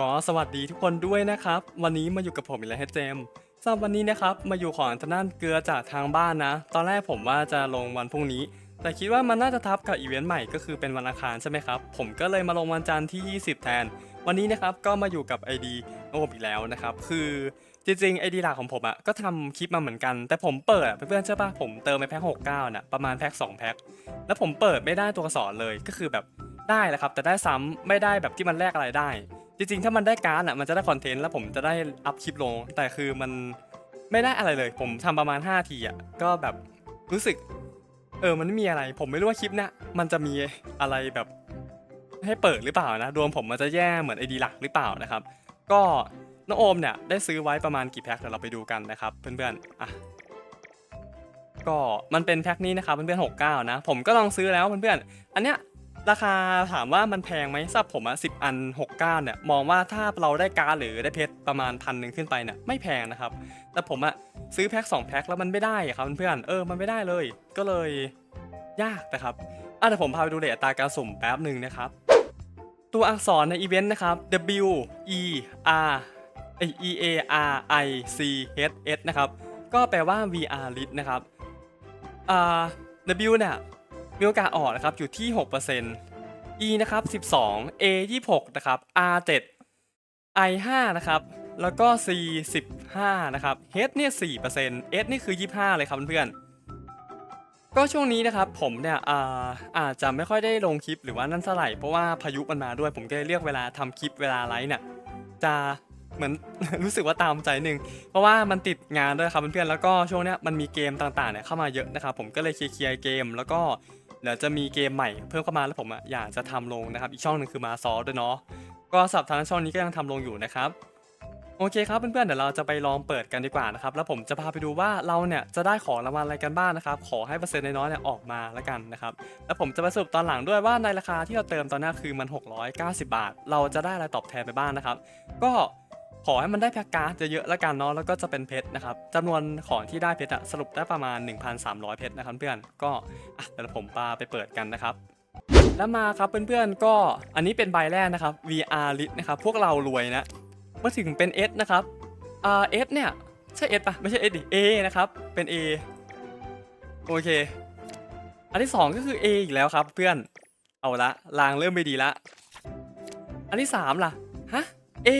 ก็สวัสดีทุกคนด้วยนะครับ วันนี้มาอยู่กับผมอีกแล้วฮะเจมส์สำหรับวันนี้นะครับมาอยู่ของทางด้านเกลือจากทางบ้านนะ ตอนแรกผมว่าจะลงวันพรุ่งนี้ แต่คิดว่ามันน่าจะทับกับอีเวนต์ใหม่ก็คือเป็นวันอังคารใช่ไหมครับ ผมก็เลยมาลงวันจันทร์ที่ 20 แทน วันนี้นะครับก็มาอยู่กับ ID ของผมอีกแล้วนะครับ คือจริงๆ ID หลักของผมอะ่ะก็ทำคลิปมาเหมือนกัน แต่ผมเปิดอะเพื่อนๆใช่อปะผมเติมไปแพ็ค69น่ะประมาณแพ็ค2แพ็คแล้วผมเปิดไม่ได้ตัวอักษรเลยก็คือแบบได้แหละครับ แต่ได้ซ้ำไม่ได้แบบที่มันแลกอะไรได้ จริงๆ ถ้ามันได้การ์ดอะมันจะได้คอนเทนต์แล้วผมจะได้อัพคลิปลง แต่คือมันไม่ได้อะไรเลย ผมทำประมาณ 5 ทีอะก็แบบรู้สึก เออมันไม่มีอะไร ผมไม่รู้ว่าคลิปเนี้ยมันจะมีอะไรแบบให้เปิดหรือเปล่านะดวงผมมันจะแย่เหมือนไอดีหลักหรือเปล่านะครับ ก็น้องโอมเนี่ยได้ซื้อไว้ประมาณกี่แพ็คเดี๋ยวเราไปดูกันนะครับเพื่อนๆอะก็มันเป็นแพ็คนี้นะครับเพื่อนๆ69 นะ ผมก็ลองซื้อแล้วเพื่อนๆอันเนี้ย ราคาถามว่ามันแพงไหมสำหรับผมอะสิบอัน6ก้านเนี่ยมองว่าถ้าเราได้การหรือได้เพชรประมาณพันหนึ่งขึ้นไปเนี่ยไม่แพงนะครับ แต่ผมอะซื้อแพ็ค2แพ็คแล้วมันไม่ได้ครับเพื่อนเออมันไม่ได้เลย ก็เลยยากนะครับอะเดี๋ยวผมพาไปดูเลทอัตราการสุ่มแป๊บหนึ่งนะครับ ตัวอักษรในอีเวนต์นะครับ W E R E A R I C H S นะครับ ก็แปลว่า VR List นะครับอ่า W เนี่ย มีโอกาสออกนะครับอยู่ที่ 6% E นะครับ 12 A 26 นะครับ R 7 I 5นะครับ แล้วก็ C 15 นะครับ H เนี่ย 4% S นี่คือ 25 เลยครับเพื่อนก็ช่วงนี้นะครับผมเนี่ยอ่าอาจจะไม่ค่อยได้ลงคลิปหรือว่านั่นเท่าไหร่เพราะว่าพายุมันมาด้วยผมก็เลยเลือกเวลาทำคลิปเวลาไลฟ์เนี่ยจะเหมือนรู้สึกว่าตามใจหนึ่งเพราะว่ามันติดงานด้วยครับเพื่อนๆแล้วก็ช่วงเนี้ยมันมีเกมต่างๆเนี่ยเข้ามาเยอะนะครับผมก็เลยเคลียร์เกมแล้วก็ ดี๋ยวจะมีเกมใหม่เพิ่มเข้ามาแล้วผมอะอยากจะทำลงนะครับ อีกช่องหนึ่งคือมาซอด้วยเนาะก็สับทางช่องนี้ก็ยังทำลงอยู่นะครับโอเคครับเพื่อนๆเดี๋ยวเราจะไปลองเปิดกันดีกว่านะครับแล้วผมจะพาไปดูว่าเราเนี่ยจะได้ของรางวัลอะไรกันบ้างนะครับ ขอให้เปอร์เซ็นต์น้อยๆเนี่ยออกมาแล้วกันนะครับแล้วผมจะไปสรุปตอนหลังด้วยว่าในราคาที่เราเติมตอนหนี้คือมัน 690 บาท เราจะได้อะไรตอบแทนไปบ้างนะครับ ก็ ขอให้มันได้แพ็กการ์ดเยอะๆแล้วกันเนาะแล้วก็จะเป็นเพชรนะครับจำนวนของที่ได้เพชรอะสรุปได้ประมาณ 1,300 เพชรนะครับเพื่อนก็อะเดี๋ยวผมปาไปเปิดกันนะครับแล้วมาครับเพื่อนๆก็อันนี้เป็นใบแรกนะครับ VR list นะครับพวกเรารวยนะมาถึงเป็น S นะครับอ่า S เนี่ยใช่ S ปะไม่ใช่ S ดิ A นะครับเป็น A โอเค อันที่สองก็คือ A อีกแล้วครับเพื่อนเอาละลางเริ่มไม่ดีละ อันที่สามล่ะ ฮะ A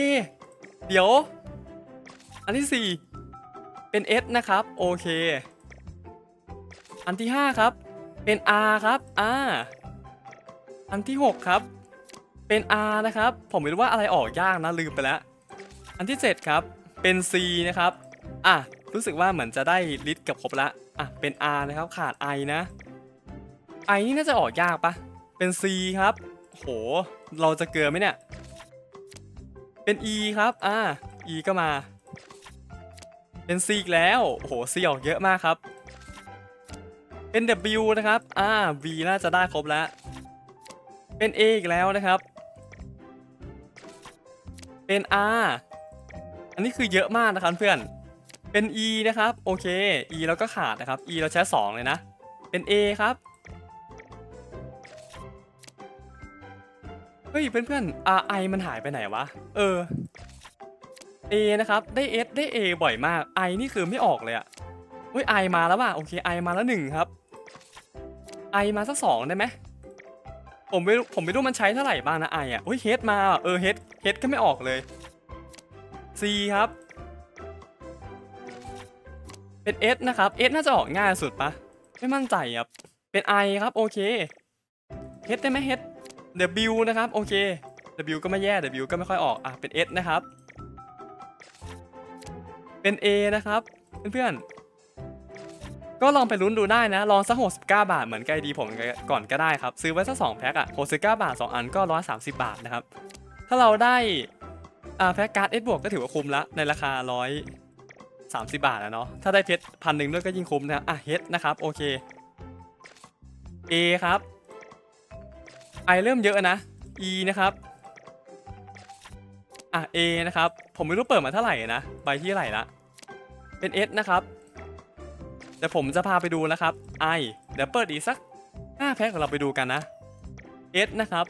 เดี๋ยว อันที่สี่เป็น S นะครับ โอเค อันที่ห้าครับ เป็น R ครับ R อันที่ 6 ครับ เป็น R นะครับ ผมไม่รู้ว่าอะไรออกยากนะลืมไปแล้ว อันที่ 7 ครับ เป็น C นะครับ อะ รู้สึกว่าเหมือนจะได้ลิตรกับครบละ อะ เป็น R นะครับขาด I นะ I นี่น่าจะออกยากปะเป็น C ครับ โห เราจะเกลือไหมเนี่ย เป็น E ครับ อ่า E ก็มา เป็น C อีกแล้ว โอ้โห C ออกเยอะมากครับ เป็น W นะครับ อ่า V น่าจะได้ครบแล้ว เป็น A อีกแล้วนะครับ เป็น R อันนี้คือเยอะมากนะครับเพื่อน เป็น E นะครับ โอเค E แล้วก็ขาดนะครับ E เราใช้ 2 เลยนะ เป็น A ครับ เฮ้ยเพื่อนๆ R I มันหายไปไหนวะ เออ A นะครับ ได้ S ได้ A บ่อยมาก I นี่คือไม่ออกเลยอะเฮ้ย I มาแล้วว่ะ โอเค I มาแล้วหนึ่งครับ I มาสักสองได้ไหม ผมไม่ผมไม่รู้มันใช้เท่าไหร่บ้างนะไออะเฮ้ยเฮดมา เออเฮดเฮดก็ไม่ออกเลย C ครับ เป็น S นะครับ S น่าจะออกง่ายสุดปะ ไม่มั่นใจครับ เป็น I ครับ โอเคเฮดได้ไหมเฮด W นะครับ โอเค W ก็ไม่แย่ W ก็ไม่ค่อยออก อะ เป็น S นะครับ เป็น A นะครับ เพื่อนๆ ก็ลองไปลุ้นดูได้นะ ลองสัก69 บาท เหมือนไกดีผมก่อนก็ได้ครับ ซื้อไว้สัก2แพ็คอะ69 บาท 2 อันก็ 130 บาทนะครับ ถ้าเราได้อ่าแพ็คการ์ดเอสบวกก็ถือว่าคุ้มละ ในราคา 130 บาทนะเนาะ ถ้าได้เพชรพันหนึ่งด้วยก็ยิ่งคุ้มนะอะเฮดนะครับ โอเค A ครับ I เริ่มเยอะนะ E นะครับ อะ A นะครับ ผมไม่รู้เปิดมาเท่าไหร่นะ ใบที่เท่าไหร่ละ เป็น S นะครับเดี๋ยวผมจะพาไปดูนะครับ I เดี๋ยวเปิดอีกสัก5แพ็คของเราไปดูกันนะ S นะครับ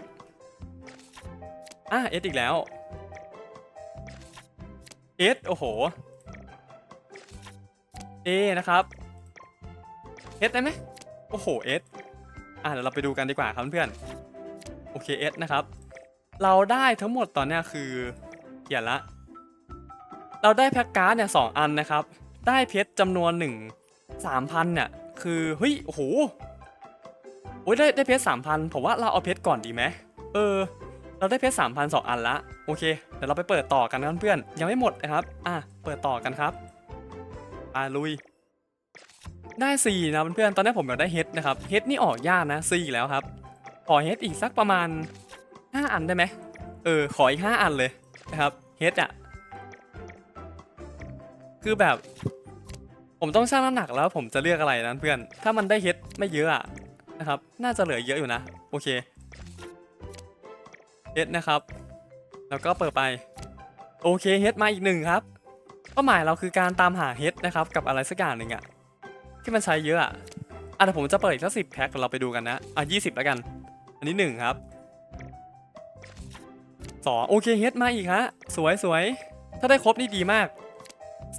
อะ S อีกแล้ว S โอ้โห A นะครับ S ได้ไหมโอ้โห S อะเดี๋ยวเราไปดูกันดีกว่าครับเพื่อน โอเค S นะครับ เราได้ทั้งหมดตอนนี้คือเขียนละ เราได้แพ็กการ์ดเนี่ยสองอันนะครับ ได้เพชรจำนวนหนึ่งสามพันเนี่ยคือเฮ้ยโอ้โหโอ้ยได้ได้เพชรสามพันผมว่าเราเอาเพชรก่อนดีไหมเออ เราได้เพชรสามพันสองอันละโอเคเดี๋ยวเราไปเปิดต่อกันนะเพื่อนยังไม่หมดนะครับ อะเปิดต่อกันครับอะลุยได้สี่นะเพื่อนๆตอนนี้ผมอยากได้เฮดนะครับเฮดนี่ออกยากนะสี่แล้วครับ ขอเฮดอีกสักประมาณห้าอันได้ไหมเออ ขออีกห้าอันเลยนะครับเฮดอะ คือแบบ ผมต้องชั่งน้ำหนักแล้วผมจะเลือกอะไรนะเพื่อน ถ้ามันได้เฮดไม่เยอะอะนะครับ น่าจะเหลือเยอะอยู่นะ โอเคเฮดนะครับ แล้วก็เปิดไป โอเคเฮดมาอีกหนึ่งครับเป้าหมายเราคือการตามหาเฮดนะครับ กับอะไรสักอย่างหนึ่งอะ ที่มันใช้เยอะอะอะเดี๋ยวผมจะเปิดอีกสักสิบแพ็คเดี๋ยวเราไปดูกันนะ อะยี่สิบแล้วกัน นนี้หนึ่งครับสองโอเคเฮดมาอีกฮะ สวยสวยถ้าได้ครบนี่ดีมาก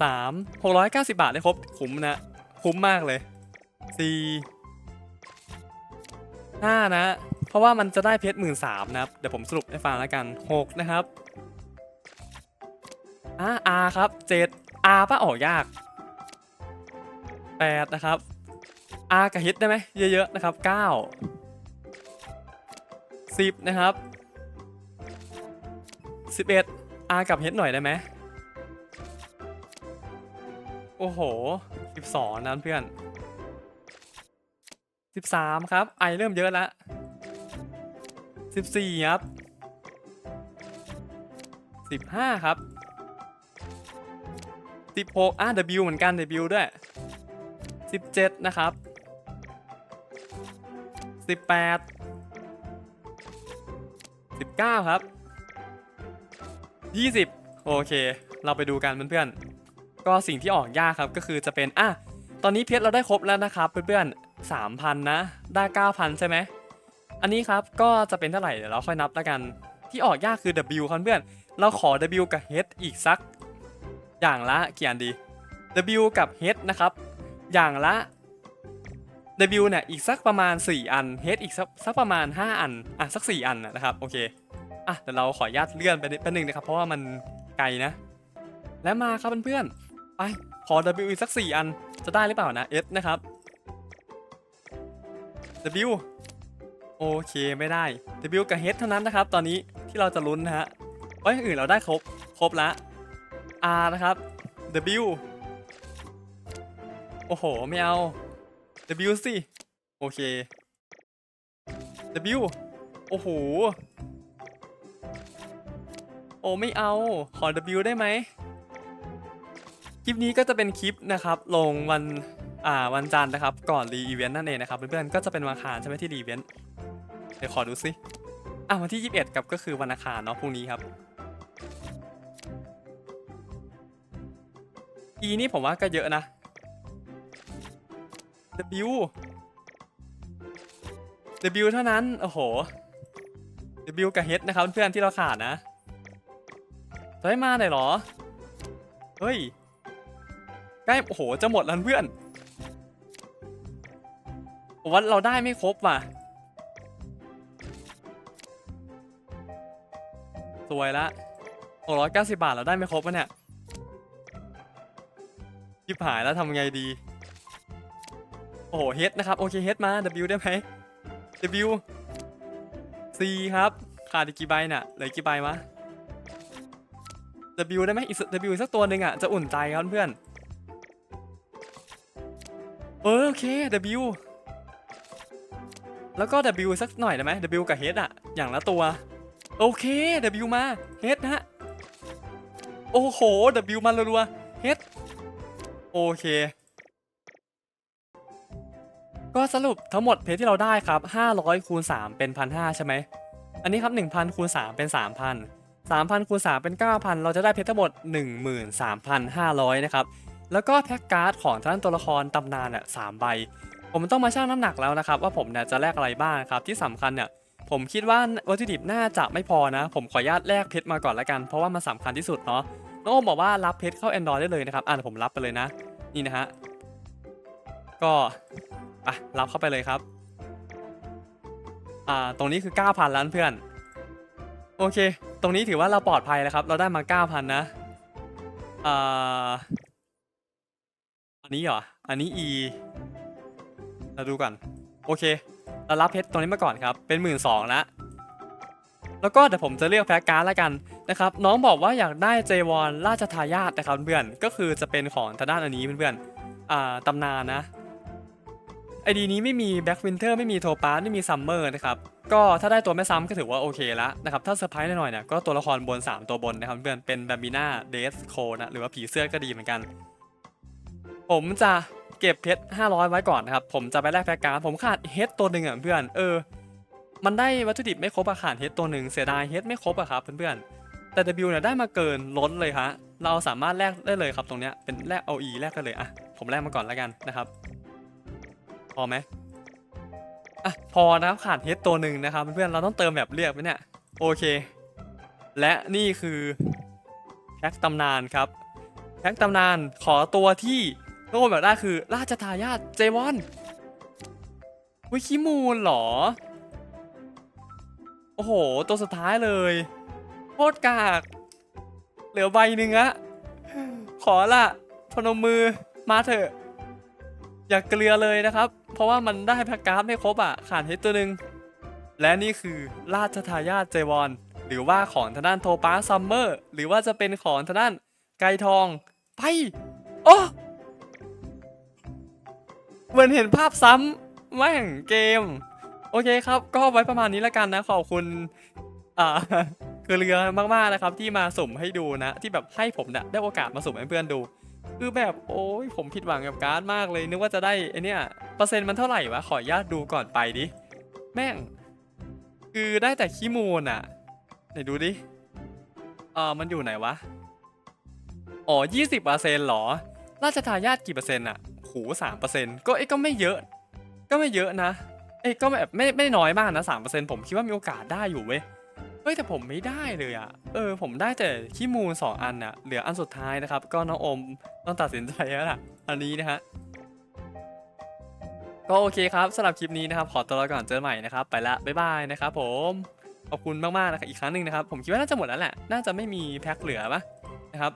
สามหกร้อยเก้าสิบาทได้ครบคุ้มนะ คุ้มมากเลยสี่ห้านะ เพราะว่ามันจะได้เพชรหมื่นสามนะครับ เดี๋ยวผมสรุปให้ฟังแล้วกันหกนะครับอ่า R ครับเจ็ด R ป้าออกยากแปดนะครับ R กับ H ได้ไหมเยอะๆนะครับเก้า สิบนะครับสิบเอ็ด R กับ H หน่อยได้ไหมโอ้โห 12 นั้นเพื่อน 13 ครับไอเริ่มเยอะแล้ว14 ครับ 15 ครับ 16อะ W เหมือนกัน W ด้วย 17 นะครับ 18 9 ครับ 20 โอเค เราไปดูกันเพื่อนๆ ก็สิ่งที่ออกยากครับก็คือจะเป็น อะ ตอนนี้เพชรเราได้ครบแล้วนะครับเพื่อนๆสามพันนะ ได้เก้าพันใช่ไหม อันนี้ครับก็จะเป็นเท่าไหร่เดี๋ยวเราค่อยนับแล้วกัน ที่ออกยากคือ W ครับเพื่อน เราขอ W กับ H อีกสัก อย่างละกี่อันดี W กับ H นะครับ อย่างละ W เนี่ยอีกสักประมาณ 4 อัน H อีกสักสักประมาณ 5 อัน อะสัก 4 อันนะครับโอเค อะเดี๋ยวเราขออนุญาตเลื่อนไปนิดแป๊บนึงนะครับ เพราะว่ามันไกลนะ และมาครับเพื่อนๆไปขอ W อีกสัก 4 อันจะได้หรือเปล่านะ S นะครับ W โอเคไม่ได้ W กับ H เท่านั้นนะครับ ตอนนี้ที่เราจะลุ้นนะฮะเพราอย่างอื่นเราได้ครบครบละ R นะครับ W โอ้โห ไม่เอา W สิ โอเค W โอ้โห โอ้ไม่เอา ขอ W ได้ไหม คลิปนี้ก็จะเป็นคลิปนะครับ ลงวันอ่าวันจันทร์นะครับ ก่อนรีอีเวนต์นั่นเองนะครับ เพื่อนๆ ก็จะเป็นวันอังคารใช่ไหมที่รีอีเวนต์ เดี๋ยวขอดูสิอะวันที่ 21กับก็คือวันอังคารเนาะพรุ่งนี้ครับ E นี่ผมว่าก็เยอะนะ W W เท่านั้น โอ้โห W กับ H นะครับ เพื่อนๆที่เราขาดนะ จะให้มาหน่อยหรอ เฮ้ย ใกล้ โอ้โห จะหมดแล้วเพื่อนว่าเราได้ไม่ครบว่ะ สวยละ690 บาทเราได้ไม่ครบวะเนี่ยยิบหายแล้วทำไงดี โอ้โหเฮดนะครับ โอเคเฮดมา W ได้ไหม W C ครับ ขาดอีกกี่ใบน่ะเหลือกี่ใบวะ W ได้ไหมอีก W สักตัวหนึ่งอะ จะอุ่นใจครับเพื่อนเออโอเค W แล้วก็ W สักหน่อยได้ไหม W กับ H อะ อย่างละตัว โอเค W มา H นะฮะ โอ้โห W มารัวๆ H โอเค ก็สรุปทั้งหมดเพจที่เราได้ครับ 500คูณ3เป็น 1,500 ใช่ไหม อันนี้ครับ 1,000คูณ3เป็น 3,000 3,000คูณ3เป็น 9,000 เราจะได้เพชรทั้งหมด 13,500 นะครับ แล้วก็แพ็กการ์ดของท่านตัวละครตำนานเนี่ยสามใบ ผมต้องมาชั่งน้ำหนักแล้วนะครับ ว่าผมเนี่ยจะแลกอะไรบ้างครับ ที่สำคัญเนี่ยผมคิดว่าวัตถุดิบน่าจะไม่พอนะ ผมขออนุญาตแลกเพชรมาก่อนละกัน เพราะว่ามันสำคัญที่สุดเนาะน้องโอมบอกว่ารับเพชรเข้า Android ได้เลยนะครับ อ่าผมรับไปเลยนะ นี่นะฮะ ก็อะรับเข้าไปเลยครับ อ่า ตรงนี้คือ 9,000ล้านเพื่อน โอเค ตรงนี้ถือว่าเราปลอดภัยแล้วครับ เราได้มา9,000นะอ่าอันนี้เหรอ อันนี้ E เราดูก่อน โอเค เรารับเพชรตรงนี้มาก่อนครับ เป็นหมื่นสองละแล้วก็เดี๋ยวผมจะเลือกแพ็กการ์ดล้วกันนะครับ น้องบอกว่าอยากได้เจวอนราชทายาทนะครับเพื่อน ก็คือจะเป็นของทางด้านอันนี้เพื่อนๆ อ่าตำนานนะ ไอดีนี้ไม่มีแบ็กวินเทอร์ไม่มีโทปาสไม่มีซัมเมอร์นะครับ ก็ถ้าได้ตัวไม่ซ้ำก็ถือว่าโอเคแล้วนะครับถ้าเซอร์ไพรส์หน่อยเนี่ยก็ตัวละครบน 3 ตัวบนนะครับเพื่อนเป็นแบบบีน่าเดสโคนะหรือว่าผีเสื้อก็ดีเหมือนกัน ผมจะเก็บเพชร500 ไว้ก่อนนะครับ ผมจะไปแลกแพ็กการ์ดผมขาดเฮดตัวหนึ่งอะเพื่อนเออ มันได้วัตถุดิบไม่ครบอะขาดเฮดตัวหนึ่งเสียดายเฮดไม่ครบอะครับเพื่อนๆแต่ W เนี่ยได้มาเกินล้นเลยฮะเราสามารถแลกได้เลยครับตรงเนี้ยเป็นแลกเอา E แลกกันเลยอะผมแลกมาก่อนแล้วกันนะครับพอไหม อะพอนะครับขาดเฮดตัวหนึ่งนะครับเพื่อนเราต้องเติมแบบเรียกไหมเนี่ยโอเค และนี่คือแพ็กตำนานครับแพ็กตำนานขอตัวที่ทุกคนแบบได้คือ ราชทายาทเจวอนวิคิมูลเหรอ โอ้โห ตัวสุดท้ายเลยโคตรกาก เหลือใบหนึ่งอะขอละพนมมือมาเถอะ อย่ากเกลือเลยนะครับ เพราะว่ามันได้แพ็กการ์ดไม่ครบอะขาดเฮดตัวหนึ่งและนี่คือราชทายาทเจวอนหรือว่าของทางด้านโทปาซัมเมอร์ หรือว่าจะเป็นของทางด้านไกทอง ไปโอ้เหมือนเห็นภาพซ้ำแม่งเกม โอเคครับ ก็ไว้ประมาณนี้แล้วกันนะ ขอบคุณอ่าคือเรือมากๆนะครับ ที่มาสุ่มให้ดูนะ ที่แบบให้ผมเนี่ยได้โอกาสมาสุ่มให้เพื่อนดู คือแบบโอ้ยผมผิดหวังกับการ์ดมากเลยนึกว่าจะได้ไอเนี่ยเปอร์เซ็นต์มันเท่าไหร่วะขออนุญาตดูก่อนไปดิ แม่ง คือได้แต่ขี้มูลอะไหนดูดิเออมันอยู่ไหนวะ อ๋อยี่สิบเปอร์เซ็นต์หรอ ราชทายาทกี่เปอร์เซ็นต์อะโหสามเปอร์เซ็นต์ก็เอ้ก็ไม่เยอะ ก็ไม่เยอะนะ เอ้ก็แบบไม่ไม่น้อยมากนะสามเปอร์เซ็นต์ผมคิดว่ามีโอกาสได้อยู่เว้ย ฮ้ยแต่ผมไม่ได้เลยอะเออ ผมได้แต่ขี้มูลสองอันอะเหลืออันสุดท้ายนะครับ ก็น้องอมต้องตัดสินใจแล้วล่ะ อันนี้นะฮะก็โอเคครับสำหรับคลิปนี้นะครับ ขอตัวลาก่อนเจอใหม่นะครับ ไปละบ๊ายบายนะครับผมขอบคุณมากๆนะครับอีกครั้งหนึ่งนะครับ ผมคิดว่าน่าจะหมดแล้วแหละ น่าจะไม่มีแพ็คเหลือปะครับ